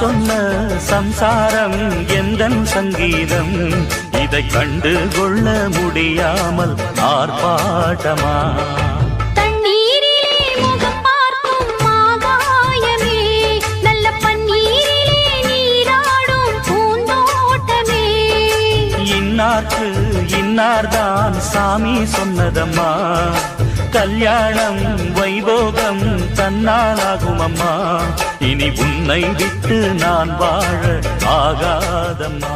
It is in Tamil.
சொன்ன சம்சாரம் எந்தன் சங்கீதம்? இதை கண்டு கொள்ள முடியாமல் ஆர்ப்பாட்டமா? இன்னார்க்கு இன்னார்தான் சாமி சொன்னதம்மா. கல்யாணம் வைபோகம் தன்னாலாகும் அம்மா இனி உன்னை விட்டு நான் வாழ ஆகாதம்மா.